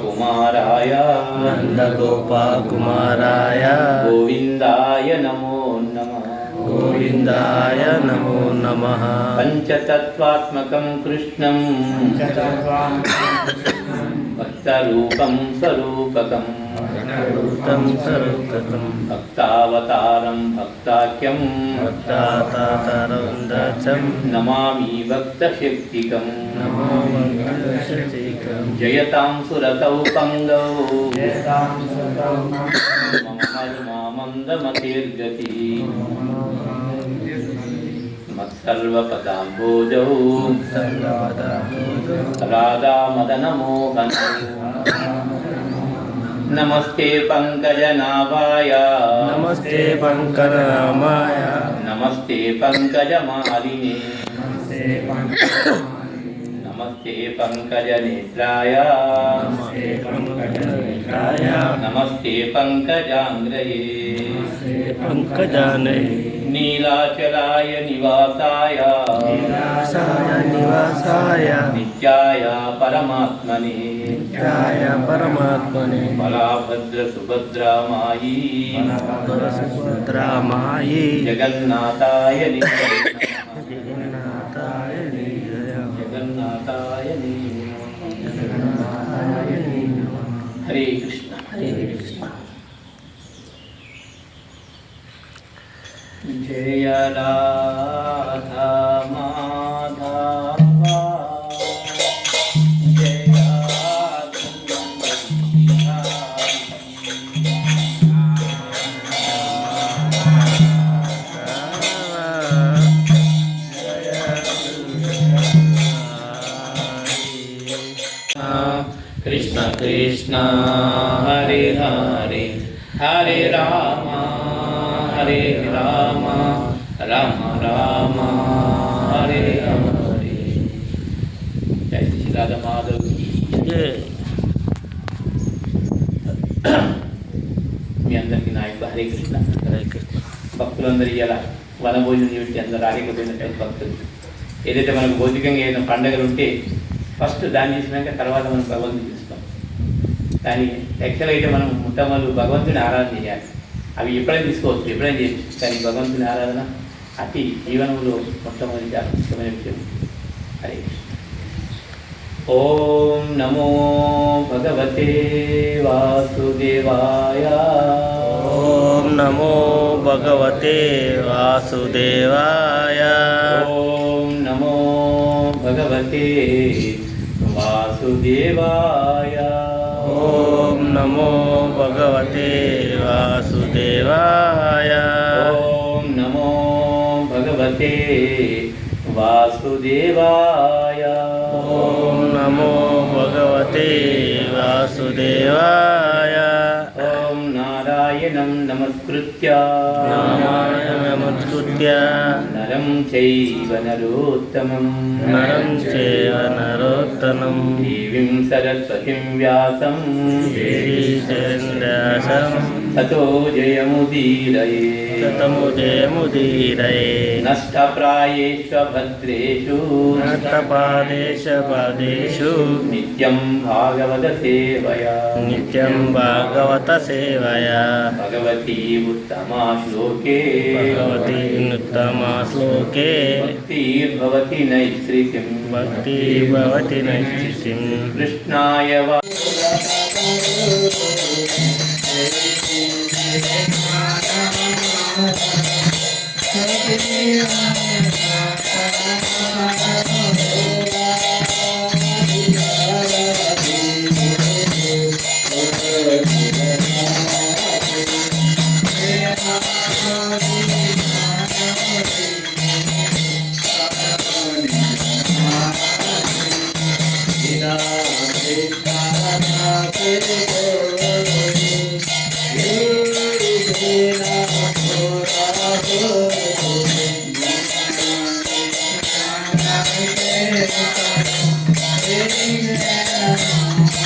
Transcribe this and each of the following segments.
कुमाराय नन्दगोपाकुमाराय गोविन्दाय नमो नमः। गोविन्दाय नमो नमः। पञ्चतत्त्वात्मकं कृष्णं। भक्तरूपं स्वरूपकम्। सर्वकृतं भक्तावतारं भक्ताख्यं भक्तातारवन्दचं नमामि भक्तशक्तिकं नमो भक्तशक्तिकं जयतां सुरतौ पङ्गौ जयतां सुरतौ मत्सर्वपदाम्बोजौ राधा मदनमोहनौ नमस्ते पंकज नावाया। नमस्ते पंकज पङ्कजनामाय नमस्ते पंकज मालिनी। नमस्ते पंकज नमस्ते पंकज नेत्राया। नमस्ते पंकज नेत्राया। नमस्ते पंकज पङ्कजाङ्ग्रये नमस्ते पंकज पङ्कजानये నివాసాయ. నిత్యాయ పరమాత్మనే. నిత్యాయ పరమాత్మనే. బలాభద్ర సుభద్రామాయీ సుభద్రామాయి జగన్నాథాయ నిత్య జగన్నాథాయ నిజయ జగన్నాథాయ నీ జగన్నాథాయ నిజయ హరే కృష్ణ హరే కృష్ణ జయ రాధా మాధవ జయ కృష్ణ కృష్ణ హరే హరే హరే రామ హరే రామ రామ రామ హరే శ్రీ రాధా మాధవ్ కీ జై మీ అందరికీ నా యొక్క హరే కృష్ణ. హరే కృష్ణ. భక్తులందరూ ఇలా వనభోజనం చేసి అందరూ రాలేకపోయినటువంటి భక్తులు. ఏదైతే మనకు భౌతికంగా ఏదైనా పండగలు ఉంటే ఫస్ట్ దాన్ని చేసినాక తర్వాత మనం భగవంతుని చూస్తాం. కానీ యాక్చువల్గా అయితే మనం మొట్టమొదలు భగవంతుని ఆరాధన చేయాలి. అవి ఎప్పుడైనా తీసుకోవచ్చు ఎప్పుడైనా చేయొచ్చు. కానీ భగవంతుని ఆరాధన అతి జీవనంలో మొట్టమొదటి అత్యుత్తమైన విషయం. హరే. ఓం నమో భగవతే వాసుదేవాయ. ఓం నమో భగవతే వాసుదేవాయ. ఓం నమో భగవతే వాసుదేవాయ. ఓం నమో భగవతే వాసుదేవాయ ఓం నమో భగవతే వాసుదేవాయ. ఓం నమో భగవతే వాసుదేవాయ. ఓం నారాయణం నమస్కృత్య. నారాయణమస్కృత్య నరం చైవ నరోత్తమం. నరం చేవ నరోత్తనం దేవీం సరస్వతిం వ్యాసం. శ్రీచంద్రాసం తతో జయముదీరయే. శతము జయముదీరయే. నష్టప్రాయేష్వభద్రేషు. నష్టపాదేశపాదేషు నిత్యం భాగవత సేవయా నిత్యం భాగవత సేవయా భగవతి ఉత్తమా శ్లోకే. భగవతి నుత్తమా శ్లోకే. భక్తిర్భవతి నైశ్రితిం భక్తి భవతి నైష్టిం కృష్ణాయ వా Yeah.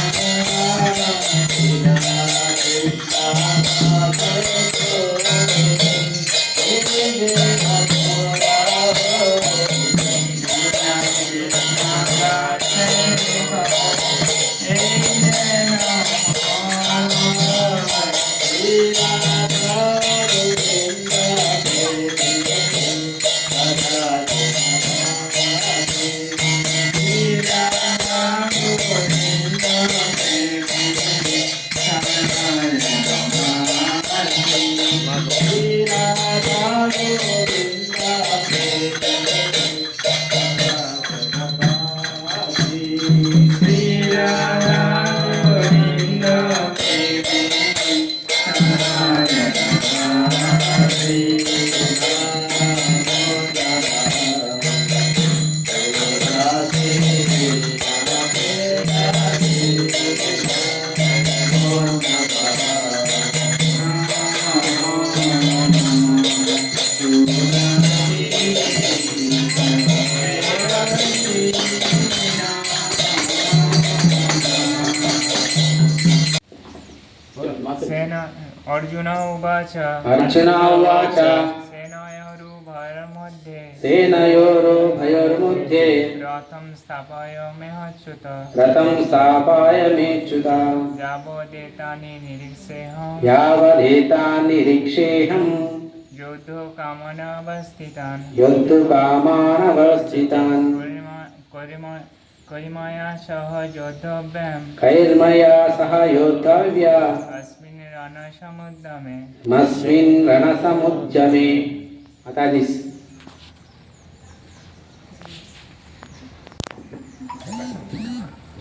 अर्जुन उवाच। अर्जुन उवाच। सेनयोरुभयोर्मध्ये रथं स्थापय मेहच्युत रथं स्थापय मेच्युत यावदेतानि निरीक्षेहं कैर्मया सह योद्धव्यं कैर्मया सह योद्धव्या। अस्मिन् రణసముద్రమే. మస్మిన్ రణసముద్యమే అత దిస్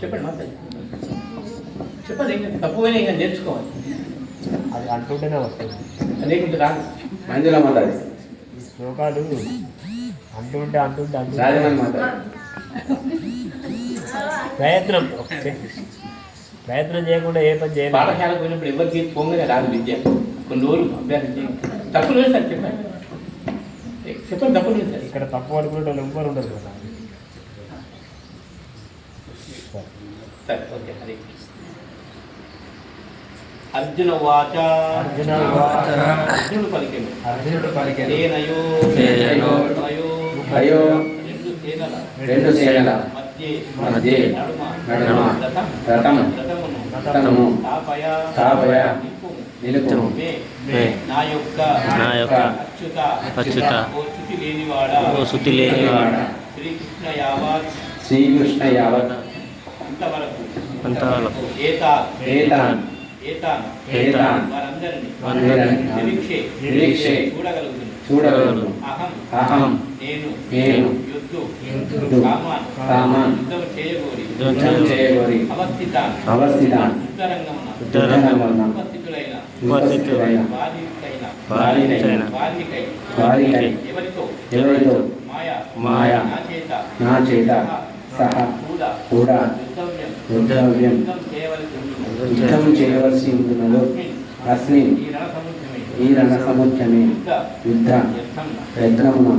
చెప్పండి మాట్లాడి చెప్పండి తప్పుపోయినా ఇంకా నేర్చుకోవాలి. అది అంటుంటేనే వస్తుంది. లేకుంటే రాదు. శ్లోకాలు అంటుంటే అంటుంటే అంటుంటే. ప్రయత్నం. ప్రయత్నం చేయకుండా ఏ పని చేయాలి పాఠశాలకు పోయినప్పుడు ఎవరికి పోగానే రాదు విద్య. కొన్ని రోజులు అభ్యాసం చేయండి తప్పు లేదు సార్ చెప్పండి. ఏ, చెప్పండి తప్పు లేదు సార్. ఇక్కడ తప్పు అనుకునే వాళ్ళు ఎవ్వరు ఉండరు కదా. సరే ఓకే హరి అర్జున వాచ. అర్జున ఉవాచ. అర్జునుడు పలికెను. అర్జునుడు పలికెను. సేనయో ఉభయో భయో రెండు సేనల. రెండు సేనల. మధ్య. మధ్య. నడుమ నడుమ రథము తాపయ నిప్పుము. నిలుపుము నా యొక్క నా యొక్క అచ్యుత ఓ లేనివాడ ఓ శృతి లేనివాడ శ్రీకృష్ణ యావత్ శ్రీకృష్ణ యావత్ అంతవరకు అంతవరకు ఏతా ఏతాన్ ఏతాన్ ఏతాన్ వారందరినీ వారందరినీ నిరీక్షే నిరీక్షే చూడగలుగుతుంది చూడగలను. అహం నేను కామాన్ యుద్ధం అవస్థితాన్ యుద్ధరంగమున యుద్ధరంగమున ఉపస్థితులైన బాధికై వారికై ఎవరితో? మాయా నా చేత సహ కూడా యుద్ధవ్యం. యుద్ధం చేయవలసి ఉంటున్నదో అస్మిన్ ఈ రణ యుద్ధ యత్నమున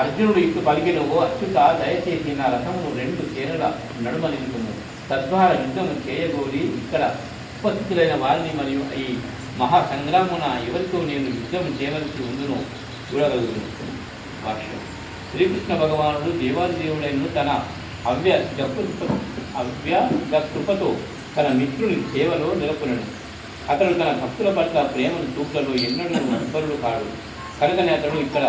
అర్జునుడు ఇప్పుడు పలికిన ఓ అచ్యుత దయచేసి నా రథమును రెండు సేనల నడుమ నిలుపుము తద్వారా యుద్ధము చేయగోరి ఇక్కడ ఉపస్థితులైన వారిని మరియు ఈ మహా సంగ్రామున ఎవరితో నేను యుద్ధం చేయవలసి ఉందును చూడగలుగును భాష్యం. శ్రీకృష్ణ భగవానుడు దేవాదిదేవుడైన తన అవ్య అవ్య కృపతో తన మిత్రుని సేవలో నెలకొనను. అతడు తన భక్తుల పట్ల ప్రేమను చూపులలో ఎన్నడూ విఫలుడు కాడు. కనుకనే అతడు ఇక్కడ